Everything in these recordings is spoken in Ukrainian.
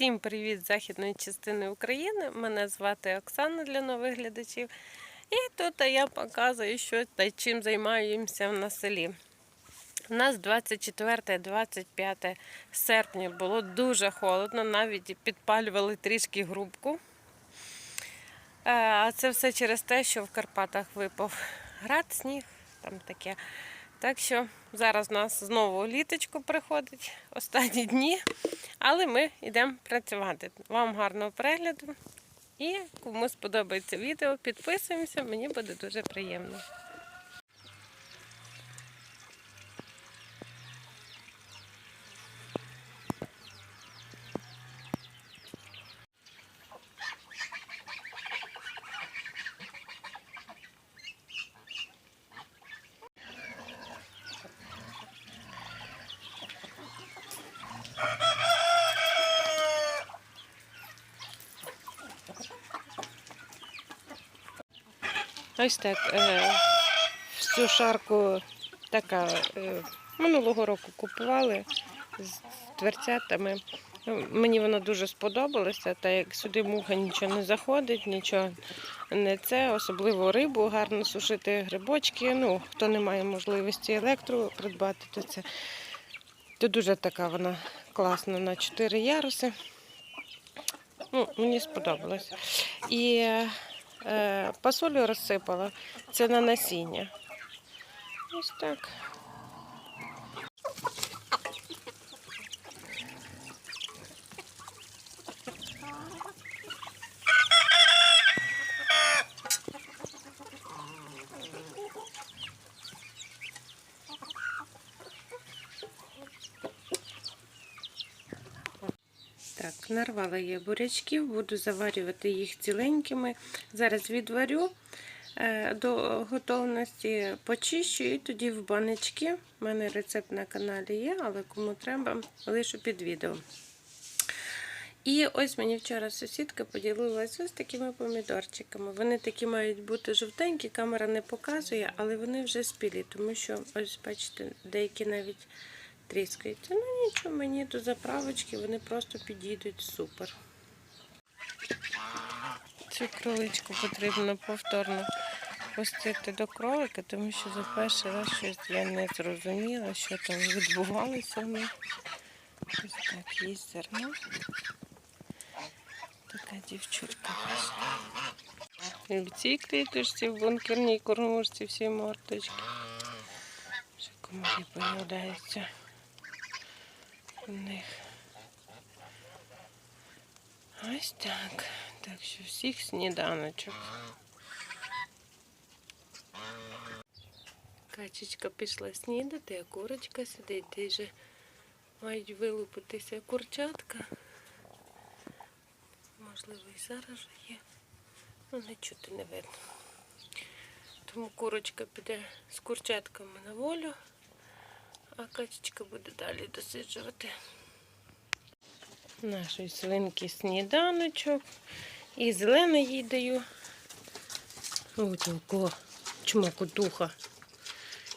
Всім привіт з західної частини України. Мене звати Оксана для нових глядачів. І тут я показую, що та чим займаємося на селі. У нас 24-25 серпня було дуже холодно, навіть підпалювали трішки грубку. Е, А це все через те, що в Карпатах випав град, сніг, там таке. Так що зараз у нас знову літочко приходить останні дні, але ми йдемо працювати. Вам гарного перегляду і кому сподобається відео, підписуємося, мені буде дуже приємно. Ось так. Е, всю шарку така е, минулого року купували з дверцятами. Ну, Мені вона дуже сподобалася, та як сюди муха нічого не заходить, нічого не це, особливо рибу гарно сушити, грибочки. Ну, хто не має можливості електро придбати, то це то дуже така вона класна на 4 яруси. Ну, мені сподобалось. І е, пасолю розсипала. Це на насіння. Ось так. Так, нарвала я бурячків, буду заварювати їх ціленькими. Зараз відварю е, до готовності, почищу і тоді в баночки. У мене рецепт на каналі є, але кому треба, лишу під відео. І ось мені вчора сусідка поділилася ось такими помідорчиками. Вони такі мають бути жовтенькі, камера не показує, але вони вже спілі, тому що, ось бачите, деякі навіть тріскаються. Ну нічого, мені до заправочки вони просто підійдуть супер. Цю кроличку потрібно повторно пустити до кролика, тому що за перший раз щось я не зрозуміла, що там відбувалося в них. Ось так, їсть зерно. Така дівчурка. І в цій кліточці, в бункерній кормушці всі морточки. Ще комарі появляються у них. Ось так. Так що всіх сніданочок. Качечка пішла снідати, а курочка сидить, де вже мають вилупитися курчатка. Можливо, і зараз вже є. Ну, не чути не видно. Тому курочка піде з курчатками на волю, а качечка буде далі досиджувати. Нашої свинки сніданочок. І зелене їй даю. Ось такого чмокотуха.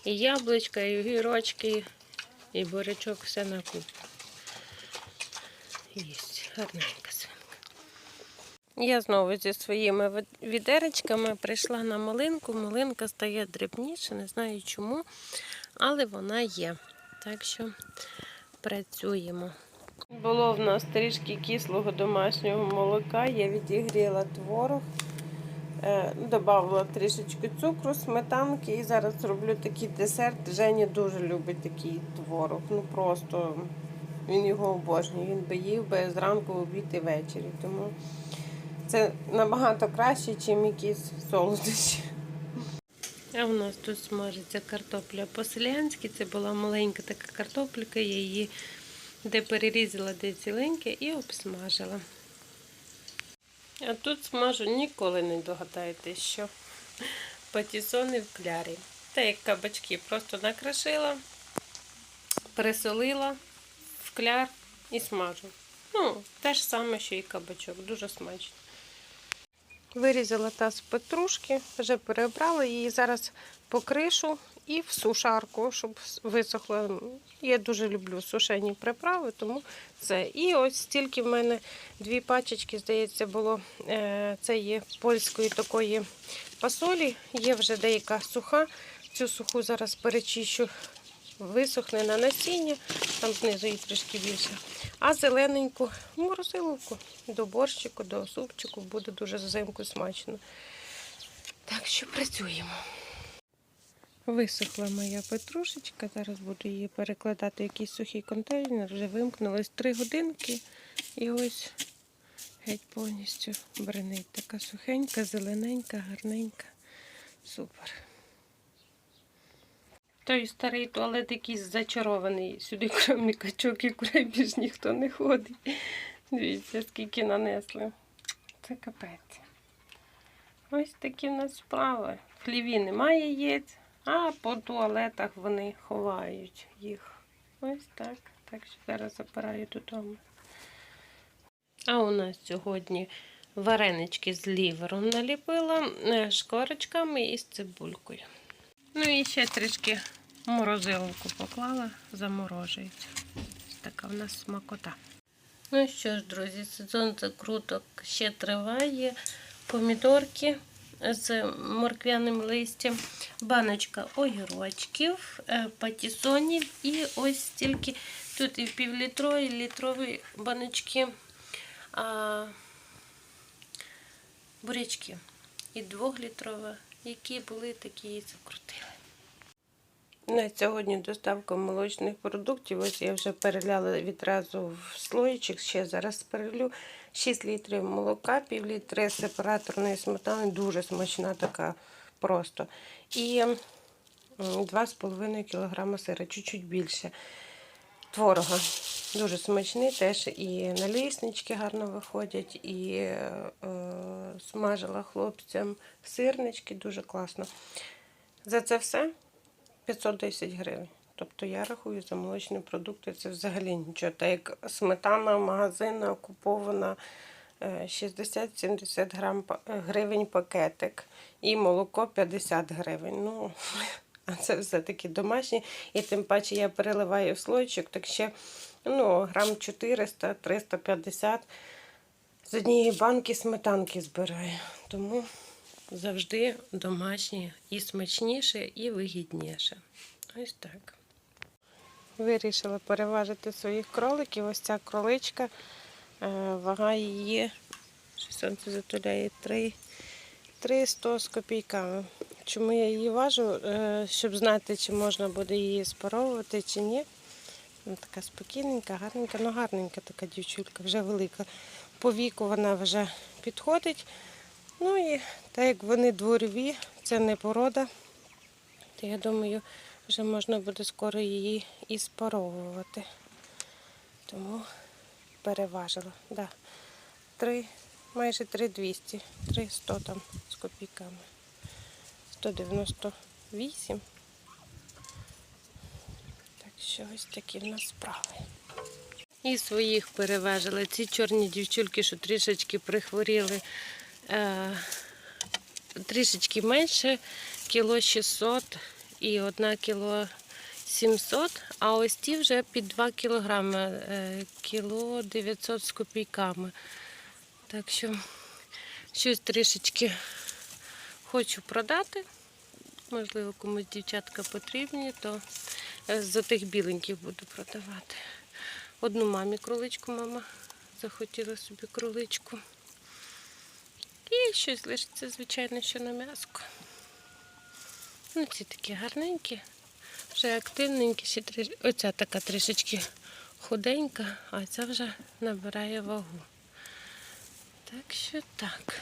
І яблучка, і огірочки, і бурячок, все на купу. Єсть, гарненька свинка. Я знову зі своїми відеречками прийшла на малинку. Малинка стає дрібніше, не знаю чому, але вона є. Так що працюємо. Було в нас трішки кислого домашнього молока. Я відігріла творог, е, додавала трішечки цукру, сметанки і зараз зроблю такий десерт. Женя дуже любить такий творог. Ну просто він його обожнює. Він би їв би зранку, обід і ввечері. Тому це набагато краще, ніж якісь солодощі. А у нас тут смажиться картопля по-селянськи. Це була маленька така картопелька, я її де перерізала де ціленьке і обсмажила. А тут смажу ніколи не догадаєтесь, що патісони в клярі. Та як кабачки просто накрошила, пересолила в кляр і смажу. Ну, те ж саме, що і кабачок, дуже смачно. Вирізала таз петрушки, вже перебрала її зараз покришу і в сушарку, щоб висохло. Я дуже люблю сушені приправи, тому це. І ось стільки в мене дві пачечки, здається, було. Це польської такої фасолі. Є вже деяка суха. Цю суху зараз перечищу, висохне на насіння, там знизу її трішки більше. А зелененьку морозиловку до борщику, до супчику буде дуже взимку смачно. Так що працюємо. Висохла моя петрушечка. Зараз буду її перекладати в якийсь сухий контейнер. Вже вимкнулось три годинки. І ось геть повністю бренить. Така сухенька, зелененька, гарненька. Супер. Той старий туалет якийсь зачарований. Сюди крім качок і курей більш ніхто не ходить. Дивіться, скільки нанесли. Це капець. Ось такі в нас справи. В хліві немає яєць, а по туалетах вони ховають їх. Ось так. Так що зараз забираю додому. А у нас сьогодні варенички з лівером наліпила е, шкорочками і з цибулькою. Ну і ще трішки в морозиловку поклала, заморожується. Ось така в нас смакота. Ну що ж, друзі, сезон закруток ще триває. Помідорки з морквяним листям, баночка огірочків, е, патісонів і ось стільки. Тут і півлітрові, і літрові баночки а, бурячки. І двохлітрова, які були, такі і закрутили. На сьогодні доставка молочних продуктів. Ось я вже переляла відразу в слоїчик. Ще зараз перелю 6 літрів молока, пів літри сепараторної сметани, дуже смачна така просто. І 2,5 кг сира, чуть-чуть більше. Творога. Дуже смачний, теж і наліснички гарно виходять, і е, смажила хлопцям сирнички, дуже класно. За це все 510 гривень. Тобто я рахую за молочні продукти це взагалі нічого. Так як сметана магазинна купована е, 60-70 грам е, гривень пакетик і молоко 50 гривень. Ну, а це все-таки домашнє. І тим паче я переливаю в слойчик, так ще ну, грам 400-350 з однієї банки сметанки збираю. Тому завжди домашнє і смачніше, і вигідніше. Ось так. Вирішила переважити своїх кроликів. Ось ця кроличка. е, Вага її, що сонце затуляє, 3, 300 з копійками. Чому я її важу? Е, Щоб знати, чи можна буде її спаровувати, чи ні. Вона така спокійненька, гарненька, ну гарненька така дівчулька, вже велика. По віку вона вже підходить. Ну і так як вони дворові, це не порода, то я думаю, вже можна буде скоро її і спаровувати. Тому переважила. Да. Три, майже 3200, 300 там з копійками. 198. Так що ось такі в нас справи. І своїх переважили. Ці чорні дівчульки, що трішечки прихворіли. Е, трішечки менше, кіло 600 і одна кіло 700, а ось ті вже під 2 кілограми, е, кіло 900 з копійками. Так що щось трішечки хочу продати. Можливо, комусь дівчатка потрібні, то е, за тих біленьких буду продавати. Одну мамі кроличку мама захотіла собі кроличку. І щось лишиться, звичайно, що на м'яско. Ну, ці такі гарненькі, вже активненькі, оця така трішечки худенька, а ця вже набирає вагу. Так що так.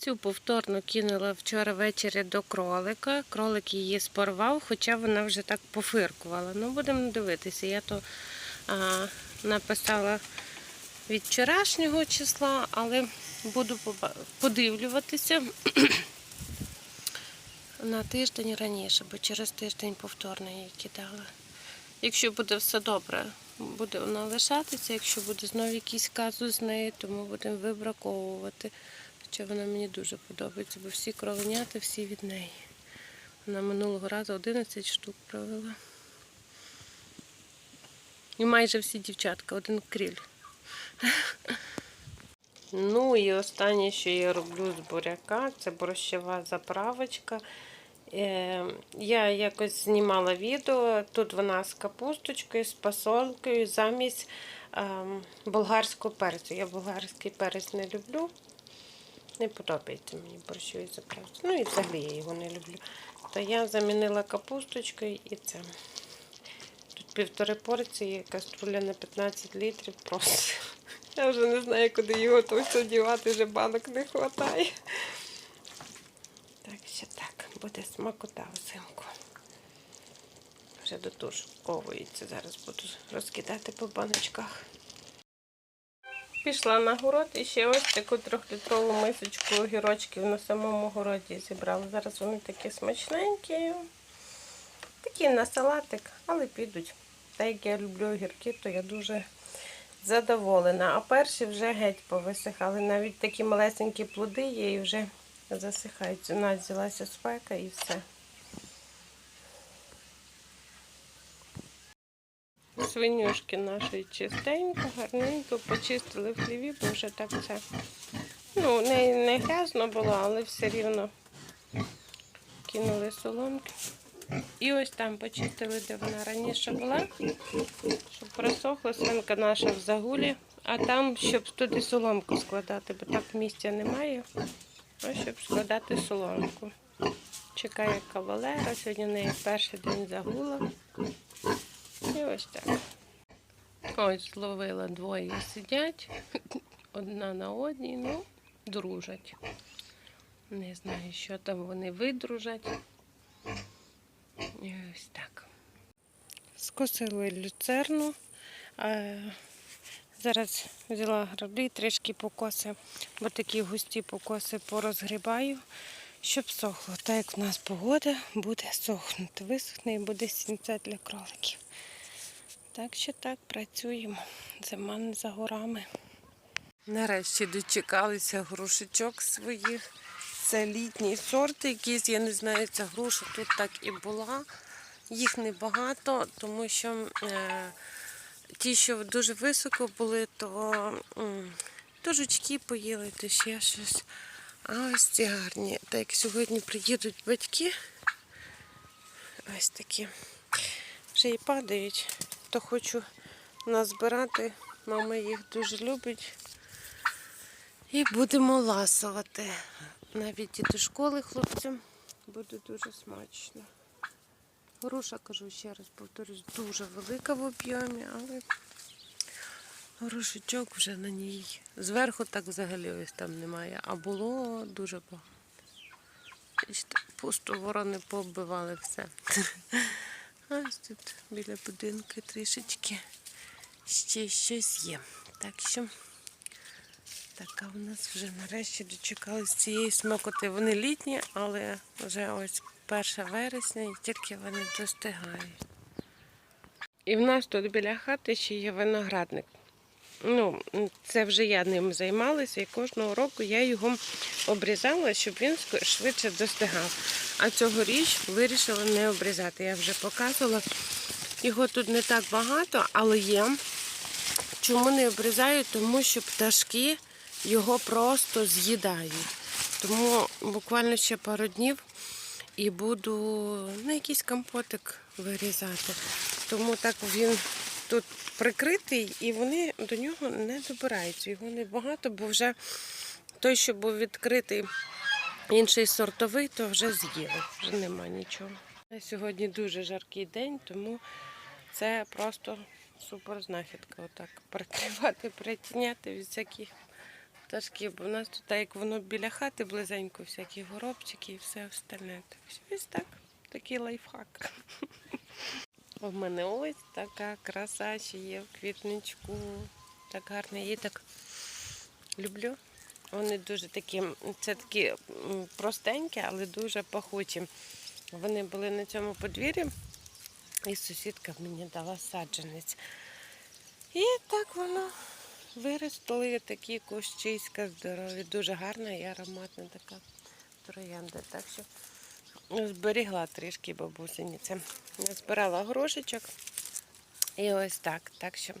Цю повторно кинула вчора ввечері до кролика. Кролик її спорвав, хоча вона вже так пофиркувала. Ну, будемо дивитися. Я то а, написала від вчорашнього числа, але буду подивлюватися на тиждень раніше, бо через тиждень повторно її кидала. Якщо буде все добре, буде вона лишатися. Якщо буде знову якийсь казус з нею, то ми будемо вибраковувати. Хоча вона мені дуже подобається, бо всі кроленята, всі від неї. На минулого разу 11 штук провела. І майже всі дівчатка, один кріль. Ну і останнє, що я роблю з буряка, це борщова заправочка. Е, я якось знімала відео. Тут вона з капусточкою, з пасолкою замість ем, болгарського перцю. Я болгарський перець не люблю. Не подобається мені борщові заправці. Ну і взагалі я його не люблю. То я замінила капусточкою і це. Тут півтори порції, каструля на 15 літрів просто. Я вже не знаю, куди його то все дівати, вже банок не вистачає. Так що так, буде смакота взимку. Вже дотушковується. Зараз буду розкидати по баночках. Пішла на город і ще ось таку трьохлітрову мисочку огірочків на самому городі зібрала. Зараз вони такі смачненькі, такі на салатик, але підуть. Так як я люблю огірки, то я дуже задоволена. А перші вже геть повисихали. Навіть такі малесенькі плоди є і вже засихають. У нас взялася спека і все. Свинюшки наші чистенько, гарненько почистили в хліві, бо вже так це. Ну, не, не грязно було, але все рівно кинули соломки. І ось там почистили, де вона раніше була, щоб просохла свинка наша в загулі, а там, щоб туди соломку складати, бо так місця немає. Ось щоб складати соломку. Чекає кавалера, сьогодні в неї перший день загула. І ось так. Ось зловила двоє сидять, одна на одній, ну, дружать. Не знаю, що там вони видружать. Ось так. Скосили люцерну. Зараз взяла граблі, трішки покоси, бо такі густі покоси порозгрібаю, щоб сохло. Так як в нас погода буде сохнути. Висохне і буде сінця для кроликів. Так що так, працюємо. Зима не за горами. Нарешті дочекалися грушечок своїх. Це літній сорт якийсь, я не знаю, ця груша тут так і була. Їх небагато, тому що е, ті, що дуже високо були, то, м, то поїли, то ще щось. А ось ці гарні. Так сьогодні приїдуть батьки, ось такі. Вже і падають, то хочу назбирати. Мама їх дуже любить. І будемо ласувати. Навіть і до школи хлопцям буде дуже смачно. Груша, кажу ще раз, повторюсь, дуже велика в об'ємі, але грушечок вже на ній. Зверху так взагалі ось там немає, а було дуже багато. Пусто ворони побивали все. Ось тут біля будинку трішечки ще щось є. Так що така у нас вже нарешті дочекались цієї смакоти. Вони літні, але вже ось 1 вересня і тільки вони достигають. І в нас тут біля хати ще є виноградник. Ну, це вже я ним займалася, і кожного року я його обрізала, щоб він швидше достигав. А цьогоріч вирішила не обрізати. Я вже показувала. Його тут не так багато, але є. Чому не обрізаю? Тому що пташки його просто з'їдають. Тому буквально ще пару днів і буду ну, якийсь компотик вирізати. Тому так він тут прикритий і вони до нього не добираються. Його небагато, бо вже той, що був відкритий, інший сортовий, то вже з'їли. Вже нема нічого. Сьогодні дуже жаркий день, тому це просто супер знахідка. Отак прикривати, притіняти від всяких пташків. Бо в нас тут, як воно біля хати близенько, всякі горобчики і все остальне. Ось так, такий лайфхак. У мене ось така краса ще є в квітничку. Так гарно, її так люблю. Вони дуже такі, це такі простенькі, але дуже пахучі. Вони були на цьому подвір'ї, і сусідка мені дала саджанець. І так воно виростили такі кущиська здорові. Дуже гарна і ароматна така троянда. Так що зберігла трішки бабусині. Це збирала грошечок. І ось так. Так що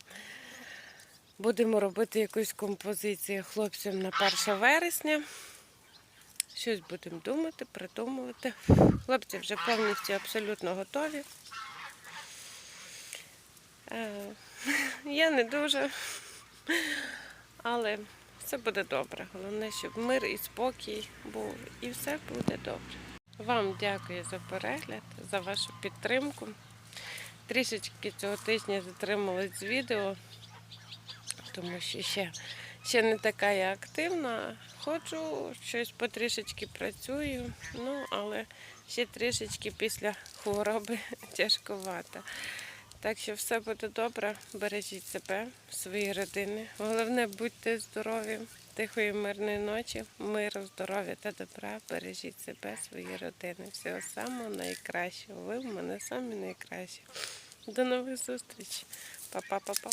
будемо робити якусь композицію хлопцям на 1 вересня. Щось будемо думати, придумувати. Хлопці вже повністю абсолютно готові. Е, Я не дуже, але все буде добре. Головне, щоб мир і спокій був, і все буде добре. Вам дякую за перегляд, за вашу підтримку. Трішечки цього тижня затрималась з відео, тому що ще, ще не така я активна. Ходжу, щось потрішечки працюю, ну але ще трішечки після хвороби тяжковато. Так що все буде добре, бережіть себе, свої родини. Головне, будьте здорові, тихої, мирної ночі, миру, здоров'я та добра. Бережіть себе, свої родини. Всього самого найкращого. Ви в мене самі найкращі. До нових зустрічей. Па-па-па-па.